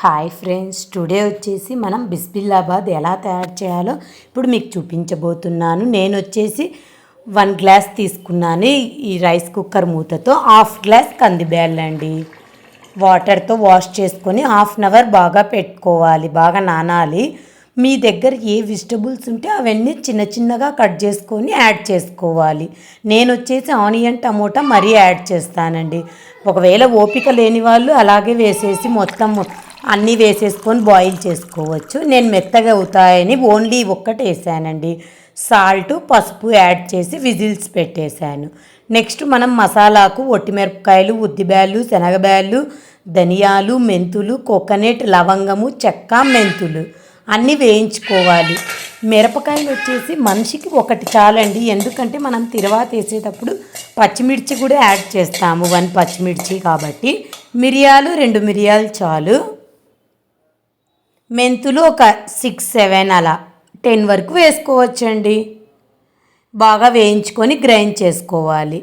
Hi friends today వచ్చేసి మనం బిస్బిల్లాబాద్ ఎలా తయారు చేయాలో ఇప్పుడు మీకు చూపించబోతున్నాను. నేను వచ్చేసి వన్ గ్లాస్ తీసుకున్నాను ఈ రైస్ కుక్కర్ మూతతో హాఫ్ గ్లాస్ కందిబ్యాళ్ళు అండి. వాటర్తో వాష్ చేసుకొని హాఫ్ అన్ అవర్ బాగా పెట్టుకోవాలి బాగా నానాలి. మీ దగ్గర ఏ వెజిటబుల్స్ ఉంటే అవన్నీ చిన్న చిన్నగా కట్ చేసుకొని యాడ్ చేసుకోవాలి. నేను వచ్చేసి ఆనియన్ టమోటా మరీ యాడ్ చేస్తానండి. ఒకవేళ ఓపిక లేని వాళ్ళు అలాగే వేసేసి మొత్తం అన్నీ వేసేసుకొని బాయిల్ చేసుకోవచ్చు. నేను మెత్తగా అవుతాయని ఓన్లీ ఒక్కటి వేసానండి. సాల్ట్ పసుపు యాడ్ చేసి విజిల్స్ పెట్టేశాను. నెక్స్ట్ మనం మసాలాకు ఒట్టిమిరపకాయలు ఉద్దిబ్యాలు శనగబ్యాళ్ళు ధనియాలు మెంతులు కోకోనట్ లవంగము చెక్క మెంతులు అన్నీ వేయించుకోవాలి. మిరపకాయలు వచ్చేసి మనిషికి ఒకటి చాలండి. ఎందుకంటే మనం తిరువాత వేసేటప్పుడు పచ్చిమిర్చి కూడా యాడ్ చేస్తాము. వన్ పచ్చిమిర్చి కాబట్టి మిరియాలు రెండు మిరియాలు చాలు. మెంతులు ఒక సిక్స్ సెవెన్ అలా టెన్ వరకు వేసుకోవచ్చండి. బాగా వేయించుకొని గ్రైండ్ చేసుకోవాలి.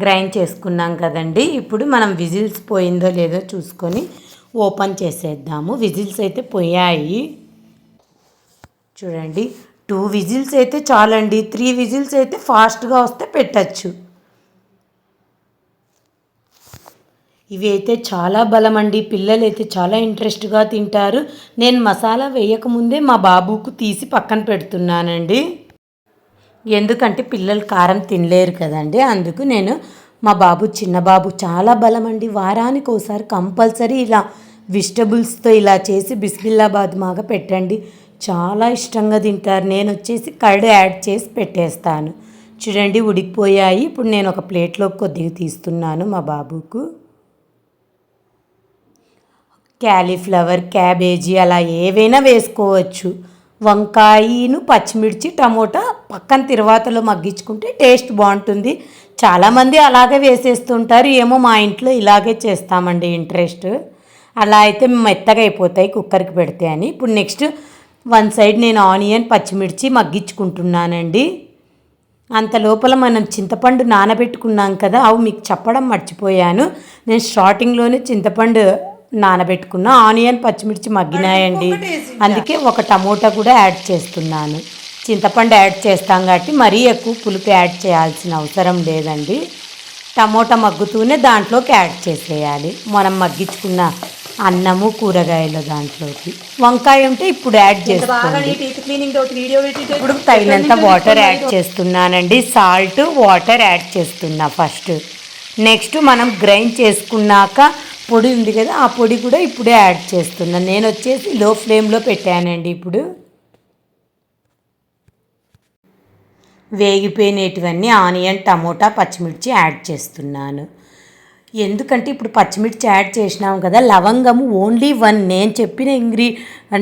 గ్రైండ్ చేసుకున్నాం కదండి. ఇప్పుడు మనం విజిల్స్ పోయిందో లేదో చూసుకొని ఓపెన్ చేసేద్దాము. విజిల్స్ అయితే పోయాయి. చూడండి టూ విజిల్స్ అయితే చాలండి. త్రీ విజిల్స్ అయితే ఫాస్ట్గా వస్తే పెట్టచ్చు. ఇవి అయితే చాలా బలం అండి పిల్లలు అయితే చాలా ఇంట్రెస్ట్గా తింటారు. నేను మసాలా వేయకముందే మా బాబుకు తీసి పక్కన పెడుతున్నానండి. ఎందుకంటే పిల్లలు కారం తినలేరు కదండి. అందుకు నేను మా బాబు చిన్న బాబు చాలా బలం అండి వారానికి ఒకసారి కంపల్సరీ ఇలా వెజిటబుల్స్తో ఇలా చేసి బిస్మిల్లాబాద్ మాగా పెట్టండి. చాలా ఇష్టంగా తింటారు. నేను వచ్చేసి కర్డ్ యాడ్ చేసి పెట్టేస్తాను. చూడండి ఉడికిపోయాయి. ఇప్పుడు నేను ఒక ప్లేట్లో కొద్దిగా తీస్తున్నాను మా బాబుకు. క్యాలీఫ్లవర్ క్యాబేజీ అలా ఏవైనా వేసుకోవచ్చు. వంకాయను పచ్చిమిర్చి టమోటా పక్కన తిరువాతలో మగ్గించుకుంటే టేస్ట్ బాగుంటుంది. చాలామంది అలాగే వేసేస్తుంటారు. ఏమో మా ఇంట్లో ఇలాగే చేస్తామండి ఇంట్రెస్ట్. అలా అయితే మెత్తగా అయిపోతాయి కుక్కర్కి పెడితే అని. ఇప్పుడు నెక్స్ట్ వన్ సైడ్ నేను ఆనియన్ పచ్చిమిర్చి మగ్గించుకుంటున్నానండి. అంత లోపల మనం చింతపండు నానబెట్టుకున్నాం కదా అవి మీకు చెప్పడం మర్చిపోయాను. నేను స్టార్టింగ్లోనే చింతపండు నానబెట్టుకున్న ఆనియన్ పచ్చిమిర్చి మగ్గినాయండి. అందుకే ఒక టమోటా కూడా యాడ్ చేస్తున్నాను. చింతపండు యాడ్ చేస్తాం కాబట్టి మరీ ఎక్కువ పులుపు యాడ్ చేయాల్సిన అవసరం లేదండి. టమోటా మగ్గుతూనే దాంట్లోకి యాడ్ చేసేయాలి. మనం మగ్గించుకున్న అన్నము కూరగాయల దాంట్లోకి. వంకాయ ఉంటే ఇప్పుడు యాడ్ చేసుకోండి. ఇప్పుడు తగినంత వాటర్ యాడ్ చేస్తున్నానండి. సాల్ట్ వాటర్ యాడ్ చేస్తున్నా ఫస్ట్ నెక్స్ట్ మనం గ్రైండ్ చేసుకున్నాక పొడి ఉంది కదా ఆ పొడి కూడా ఇప్పుడే యాడ్ చేస్తున్నాను నేను వచ్చేసి లో ఫ్లేమ్లో పెట్టానండి ఇప్పుడు. వేగిపోయినటువన్నీ ఆనియన్ టమోటా పచ్చిమిర్చి యాడ్ చేస్తున్నాను. ఎందుకంటే ఇప్పుడు పచ్చిమిర్చి యాడ్ చేసినాం కదా లవంగము ఓన్లీ వన్. నేను చెప్పిన ఇంగ్రీ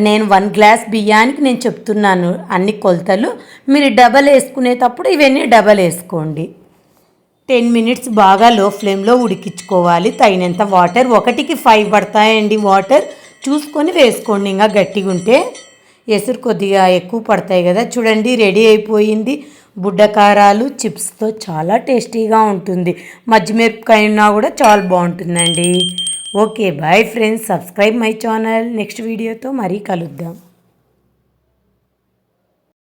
నేను వన్ గ్లాస్ బియ్యానికి నేను చెప్తున్నాను అన్ని కొలతలు. మీరు డబల్ వేసుకునేటప్పుడు ఇవన్నీ డబల్ వేసుకోండి. టెన్ మినిట్స్ బాగా లో ఫ్లేమ్లో ఉడికించుకోవాలి. తగినంత వాటర్ ఒకటికి ఫైవ్ పడతాయండి వాటర్. చూసుకొని వేసుకోండి ఇంకా గట్టిగా ఉంటే. ఎసురు కొద్దిగా ఎక్కువ పడతాయి కదా. చూడండి రెడీ అయిపోయింది. బుడ్డకారాలు చిప్స్తో చాలా టేస్టీగా ఉంటుంది. మజ్జిమిరపకాయ ఉన్నా కూడా చాలా బాగుంటుందండి. Okay bye friends. Subscribe my channel. Next వీడియోతో మరీ కలుద్దాం.